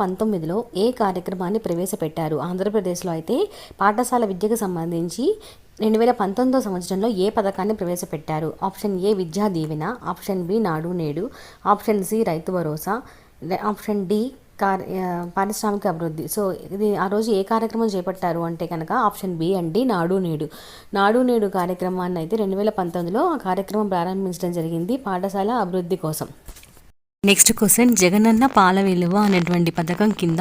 పంతొమ్మిదిలో ఏ కార్యక్రమాన్ని ప్రవేశపెట్టారు? ఆంధ్రప్రదేశ్లో అయితే పాఠశాల విద్యకు సంబంధించి రెండు వేల పంతొమ్మిదో సంవత్సరంలో ఏ పథకాన్ని ప్రవేశపెట్టారు? Option A Vidya Deevena option B నాడు నేడు option C Rythu Bharosa option D car పారిశ్రామిక అభివృద్ధి. సో ఇది ఆ రోజు ఏ కార్యక్రమం చేపట్టారు అంటే కనుక ఆప్షన్ బి అండి నాడు నేడు. నాడు నేడు కార్యక్రమాన్ని అయితే రెండు వేల పంతొమ్మిదిలో ఆ కార్యక్రమం ప్రారంభించడం జరిగింది పాఠశాల అభివృద్ధి కోసం. నెక్స్ట్ క్వశ్చన్ జగనన్న పాల విలువ అనేటువంటి పథకం కింద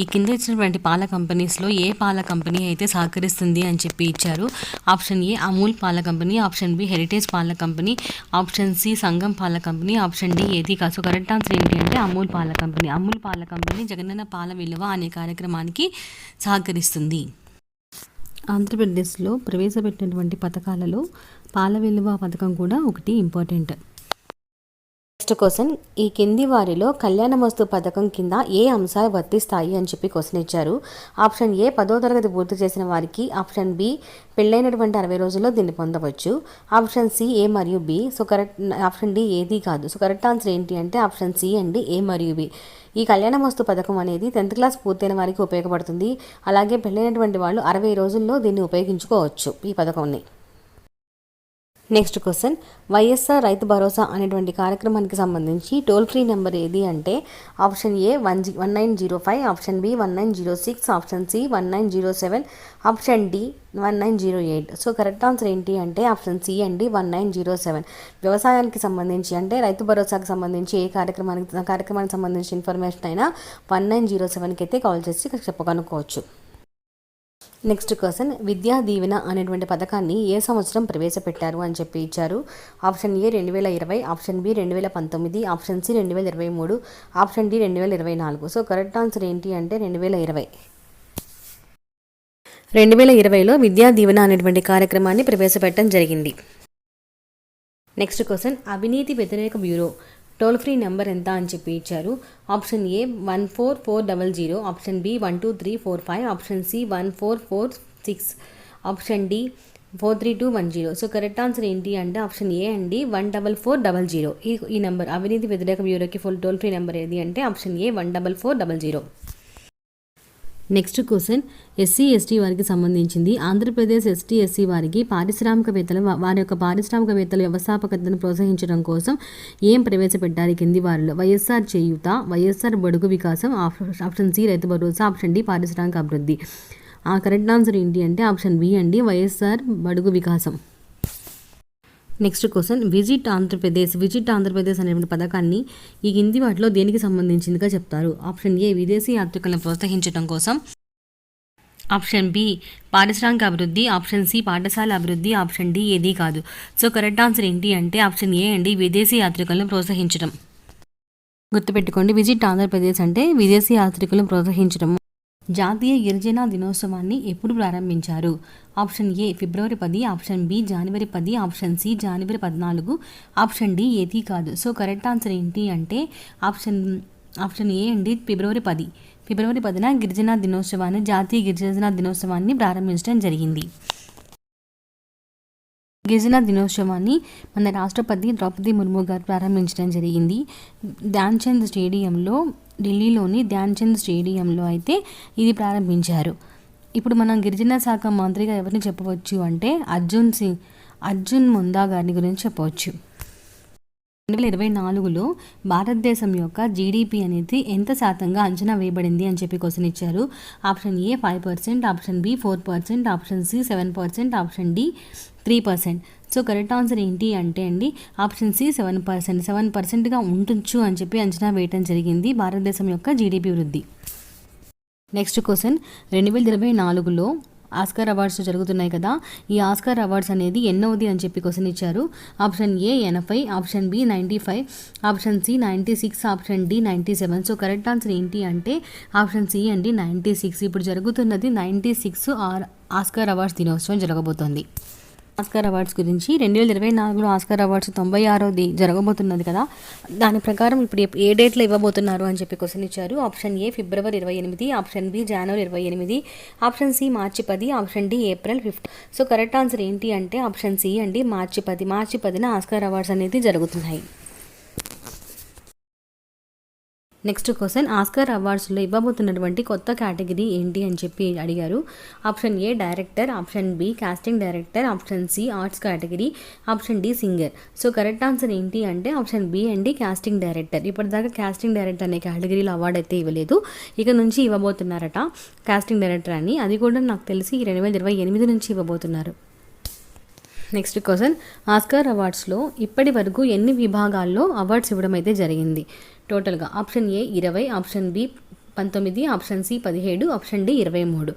ఈ కింద ఇచ్చినటువంటి పాల కంపెనీస్లో ఏ పాల కంపెనీ అయితే సహకరిస్తుంది అని చెప్పి ఇచ్చారు? ఆప్షన్ ఏ అమూల్ పాల కంపెనీ ఆప్షన్ బి హెరిటేజ్ పాల కంపెనీ ఆప్షన్ సి సంగం పాల కంపెనీ ఆప్షన్ డి ఏది కాదు. కరెక్ట్ ఆన్సర్ ఏంటి అంటే అమూల్ పాల కంపెనీ అమూల్ పాల కంపెనీ జగనన్న పాల విలువ అనే కార్యక్రమానికి సహకరిస్తుంది. ఆంధ్రప్రదేశ్లో ప్రవేశపెట్టినటువంటి పథకాలలో పాల విలువ పథకం కూడా ఒకటి ఇంపార్టెంట్ నెక్స్ట్ క్వశ్చన్ ఈ కింది వారిలో కళ్యాణమస్తు పథకం కింద ఏ అంశాలు వర్తిస్తాయి అని చెప్పి క్వశ్చన్ ఇచ్చారు. ఆప్షన్ ఏ పదో తరగతి పూర్తి చేసిన వారికి ఆప్షన్ బి పెళ్ళైనటువంటి అరవై రోజుల్లో దీన్ని పొందవచ్చు. ఆప్షన్ సి ఏ మరియు B so correct option D ఏది కాదు. సో కరెక్ట్ ఆన్సర్ ఏంటి అంటే ఆప్షన్ సి అండి ఏ మరియు బి. ఈ కళ్యాణమస్తు పథకం అనేది టెన్త్ క్లాస్ పూర్తయిన వారికి ఉపయోగపడుతుంది. అలాగే పెళ్ళైనటువంటి వాళ్ళు అరవై రోజుల్లో దీన్ని ఉపయోగించుకోవచ్చు ఈ పథకంని. నెక్స్ట్ క్వశ్చన్ వైఎస్ఆర్ రైతు భరోసా అనేటువంటి కార్యక్రమానికి సంబంధించి టోల్ ఫ్రీ నెంబర్ ఏది అంటే option A one G one nine zero five option B one nine zero six option C one nine zero seven option D one nine zero eight. So correct answer ఏంటి అంటే option C అండి one nine zero seven. వ్యవసాయానికి సంబంధించి అంటే రైతు భరోసాకి సంబంధించి ఏ కార్యక్రమానికి కార్యక్రమానికి సంబంధించి ఇన్ఫర్మేషన్ అయినా వన్ నైన్ జీరో సెవెన్కి అయితే కాల్ చేసి చెప్పగనుకోవచ్చు నెక్స్ట్ క్వశ్చన్ విద్యా దీవెన అనేటువంటి పథకాన్ని ఏ సంవత్సరం ప్రవేశపెట్టారు అని చెప్పి ఇచ్చారు. ఆప్షన్ ఏ రెండు వేల ఇరవై ఆప్షన్ బి రెండు వేల పంతొమ్మిది ఆప్షన్ సి రెండు వేల ఇరవై మూడు ఆప్షన్ డి రెండు వేల ఇరవై నాలుగు. సో కరెక్ట్ ఆన్సర్ ఏంటి అంటే రెండు వేల ఇరవై. రెండు వేల ఇరవైలో విద్యా దీవెన అనేటువంటి కార్యక్రమాన్ని ప్రవేశపెట్టడం జరిగింది. నెక్స్ట్ క్వశ్చన్ అవినీతి వ్యతిరేక బ్యూరో. టోల్ ఫ్రీ నెంబర్ ఎంత అని చెప్పి ఇచ్చారు. Option A one four four double zero option B one two three four five option C one four four six option D four three two one zero. So correct answer ఏంటి అంటే option A అండి one double four double zero. ఈ ఈ number అవినీతి వ్యతిరేక బ్యూరోకి full toll free number ఏది అంటే option A one double four double zero. Next question SC ST వారికి సంబంధించింది. ఆంధ్రప్రదేశ్ ఎస్టీ ఎస్సీ వారికి పారిశ్రామికవేత్తలు వారి యొక్క పారిశ్రామికవేత్తల వ్యవస్థాపకతను ప్రోత్సహించడం కోసం ఏం ప్రవేశపెట్టారు? కింది వారిలో వైఎస్ఆర్ చేయూత వైఎస్ఆర్ బడుగు వికాసం option C Rythu Bharosa option D పారిశ్రామిక అభివృద్ధి. ఆ కరెక్ట్ ఆన్సర్ ఏంటి అంటే ఆప్షన్ బి అండి YSR Badugu Vikasam. Next question visit Andhra Pradesh visit Andhra Pradesh అనేటువంటి పథకాన్ని ఈ కింది వాటిలో దేనికి సంబంధించిందిగా చెప్తారు? ఆప్షన్ ఏ విదేశీ యాత్రికులను ప్రోత్సహించడం కోసం. ఆప్షన్ బి పారిశ్రామిక అభివృద్ధి. ఆప్షన్ సి పాఠశాల అభివృద్ధి. ఆప్షన్ డి ఏది కాదు. సో కరెక్ట్ ఆన్సర్ ఏంటి అంటే ఆప్షన్ ఏ అండి. విదేశీ యాత్రికులను ప్రోత్సహించడం. గుర్తుపెట్టుకోండి. విజిట్ ఆంధ్రప్రదేశ్ అంటే విదేశీ యాత్రికులను ప్రోత్సహించడం. జాతీయ గిరిజన దినోత్సవాన్ని ఎప్పుడు ప్రారంభించారు? ఆప్షన్ ఏ ఫిబ్రవరి పది ఆప్షన్ బి జనవరి పది ఆప్షన్ సి జనవరి పద్నాలుగు ఆప్షన్ డి ఏది కాదు. సో కరెక్ట్ ఆన్సర్ ఏంటి అంటే ఆప్షన్ ఆప్షన్ ఏ అండి ఫిబ్రవరి పది. ఫిబ్రవరి పదిన గిరిజన దినోత్సవాన్ని జాతీయ గిరిజన దినోత్సవాన్ని ప్రారంభించడం జరిగింది. గిరిజన దినోత్సవాన్ని మన రాష్ట్రపతి ద్రౌపది ముర్ము గారు ప్రారంభించడం జరిగింది. ధ్యాన్చంద్ స్టేడియంలో ఢిల్లీలోని ధ్యాన్ చంద్ స్టేడియంలో అయితే ఇది ప్రారంభించారు. ఇప్పుడు మనం గిరిజన శాఖ మంత్రిగా ఎవరిని చెప్పవచ్చు అంటే అర్జున్ సింగ్ అర్జున్ ముందా గారిని గురించి చెప్పవచ్చు. రెండు వేల ఇరవై నాలుగులో భారతదేశం యొక్క జీడిపి అనేది ఎంత శాతంగా అంచనా వేయబడింది అని చెప్పి క్వశ్చన్ ఇచ్చారు. Option A five percent option B four percent option C seven percent option D three percent so correct answer ఏంటి అంటే అండి option C seven percent seven పర్సెంట్గా ఉండొచ్చు అని చెప్పి అంచనా వేయటం జరిగింది భారతదేశం యొక్క జీడిపి వృద్ధి. నెక్స్ట్ క్వశ్చన్ రెండు వేల ఇరవై నాలుగులో ఆస్కార్ అవార్డ్స్ జరుగుతున్నాయి కదా. ఈ ఆస్కార్ అవార్డ్స్ అనేది ఎన్నోది అని చెప్పి క్వశ్చన్ ఇచ్చారు. ఆప్షన్ ఏ ఎనభై option B ninety five option C ninety six option D ninety seven. So correct answer ఏంటి అంటే ఆప్షన్ సి అండి నైంటీ సిక్స్. ఇప్పుడు జరుగుతున్నది నైంటీ సిక్స్ ఆర్ ఆస్కార్ అవార్డ్స్ దినోత్సవం జరగబోతోంది. ఆస్కార్ అవార్డ్స్ గురించి రెండు వేల ఇరవై నాలుగులో ఆస్కార్ అవార్డ్స్ తొంభై ఆరోది జరగబోతున్నది కదా. దాని ప్రకారం ఇప్పుడు ఏ- ఏ డేట్లో ఇవ్వబోతున్నారు అని చెప్పి క్వశ్చన్ ఇచ్చారు. ఆప్షన్ ఏ ఫిబ్రవరి ఇరవై ఎనిమిది ఆప్షన్ బి జనవరి ఇరవై ఎనిమిది ఆప్షన్ సి మార్చి పది option D April fifth. So correct answer ఏంటి అంటే ఆప్షన్ సి అండి మార్చి పది. మార్చి పదిన ఆస్కార్ అవార్డ్స్ అనేది జరుగుతున్నాయి. నెక్స్ట్ క్వశ్చన్ ఆస్కార్ అవార్డ్స్లో ఇవ్వబోతున్నటువంటి కొత్త కేటగిరీ ఏంటి అని చెప్పి అడిగారు. Option A director option B casting director option C arts category option D singer so correct answer ఏంటి అంటే ఆప్షన్ బి అండి కాస్టింగ్ డైరెక్టర్ ఇప్పటిదాకా కాస్టింగ్ డైరెక్టర్ అనే కేటగిరీలో అవార్డు అయితే ఇవ్వలేదు. ఇక నుంచి ఇవ్వబోతున్నారట కాస్టింగ్ డైరెక్టర్ అని. అది కూడా నాకు తెలిసి రెండు వేల ఇరవై ఎనిమిది నుంచి ఇవ్వబోతున్నారు. నెక్స్ట్ క్వశ్చన్ ఆస్కార్ అవార్డ్స్లో ఇప్పటి వరకు ఎన్ని విభాగాల్లో అవార్డ్స్ ఇవ్వడం అయితే జరిగింది? టోటల్గా ఆప్షన్ ఏ ఇరవై ఆప్షన్ బి పంతొమ్మిది ఆప్షన్ సి పదిహేడు ఆప్షన్ డి ఇరవై మూడు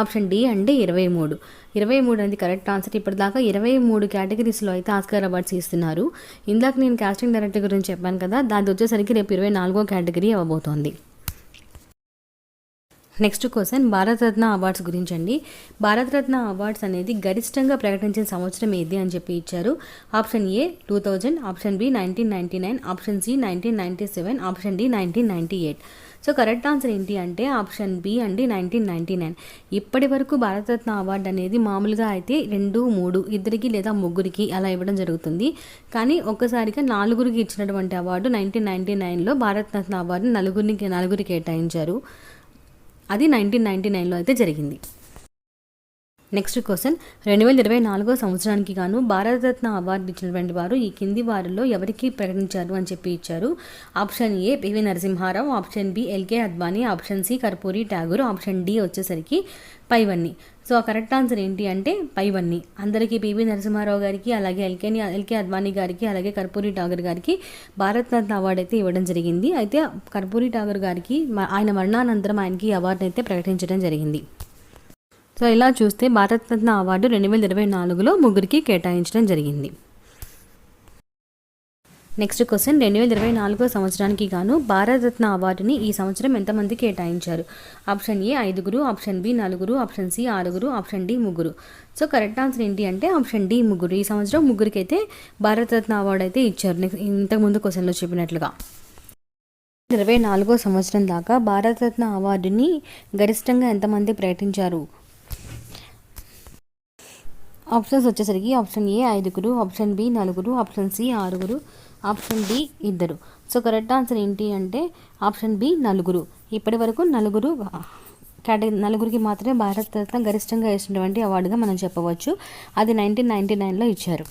ఆప్షన్ డి అంటే ఇరవై మూడు ఇరవై మూడు అనేది కరెక్ట్ ఆన్సర్. ఇప్పటిదాకా ఇరవై మూడు కేటగిరీస్లో అయితే ఆస్కార్ అవార్డ్స్ ఇస్తున్నారు. ఇందాక నేను కాస్టింగ్ డైరెక్టర్ గురించి చెప్పాను కదా దాని వచ్చేసరికి రేపు ఇరవై నాలుగో కేటగిరీ అవ్వబోతోంది. నెక్స్ట్ క్వశ్చన్ భారతరత్న అవార్డ్స్ గురించి అండి భారతరత్న అవార్డ్స్ అనేది గరిష్టంగా ప్రకటించిన సంవత్సరం ఏది అని చెప్పి ఇచ్చారు. Option A two thousand option B nineteen ninety nine option C nineteen ninety seven option D nineteen ninety eight so correct answer ఏంటి అంటే ఆప్షన్ బి అండి నైన్టీన్ నైన్టీ నైన్ ఇప్పటి వరకు భారతరత్న అవార్డు అనేది మామూలుగా అయితే రెండు మూడు ఇద్దరికి లేదా ముగ్గురికి అలా ఇవ్వడం జరుగుతుంది. కానీ ఒక్కసారిగా నాలుగురికి ఇచ్చినటువంటి అవార్డు నైన్టీన్ నైన్టీ నైన్లో భారతరత్న అవార్డు నలుగురికి నలుగురికి కేటాయించారు. అది నైన్టీన్ నైన్టీ నైన్లో అయితే జరిగింది. నెక్స్ట్ క్వశ్చన్ రెండు వేల ఇరవై నాలుగో సంవత్సరానికి గాను భారతరత్న అవార్డు ఇచ్చినటువంటి వారు ఈ కింది వారిలో ఎవరికి ప్రకటించారు అని చెప్పి ఇచ్చారు. Option A PV Narasimha Rao. Option B LK Advani option C Karpoori Thakur option D వచ్చేసరికి పైవన్నీ సో ఆ కరెక్ట్ ఆన్సర్ ఏంటి అంటే పైవన్నీ అందరికీ పివి నరసింహారావు గారికి అలాగే ఎల్కేని ఎల్కే అద్వానీ గారికి అలాగే కర్పూరి ఠాగూర్ గారికి భారతరత్న అవార్డు అయితే ఇవ్వడం జరిగింది. అయితే కర్పూరి ఠాగూర్ గారికి ఆయన మరణానంతరం ఆయనకి అవార్డు అయితే ప్రకటించడం జరిగింది. సో ఇలా చూస్తే భారతరత్న అవార్డు రెండు వేల ఇరవై నాలుగులో ముగ్గురికి కేటాయించడం జరిగింది. Next question. రెండు వేల ఇరవై నాలుగో సంవత్సరానికి గాను భారతరత్న అవార్డుని ఈ సంవత్సరం ఎంతమంది కేటాయించారు? ఆప్షన్ ఏ ఐదుగురు ఆప్షన్ బి నలుగురు ఆప్షన్ సి ఆరుగురు ఆప్షన్ డి ముగ్గురు. సో కరెక్ట్ ఆన్సర్ ఏంటి అంటే ఆప్షన్ డి ముగ్గురు. ఈ సంవత్సరం ముగ్గురికైతే భారతరత్న అవార్డు అయితే ఇచ్చారు. నెక్స్ట్ ఇంతకుముందు క్వశ్చన్లో చెప్పినట్లుగా. ఇరవై నాలుగో సంవత్సరం దాకా భారతరత్న అవార్డుని గరిష్టంగా ఎంతమంది ప్రకటించారు ఆప్షన్స్ వచ్చేసరికి ఆప్షన్ ఏ ఐదుగురు ఆప్షన్ బి నలుగురు ఆప్షన్ సి ఆరుగురు ఆప్షన్ డి ఇద్దరు. సో కరెక్ట్ ఆన్సర్ ఏంటి అంటే ఆప్షన్ బి నలుగురు. ఇప్పటి వరకు నలుగురు కేటగిరీ నలుగురికి మాత్రమే భారతరత్న గరిష్టంగా ఇచ్చినటువంటి అవార్డుగా మనం చెప్పవచ్చు. అది నైన్టీన్ నైన్టీ నైన్లో ఇచ్చారు.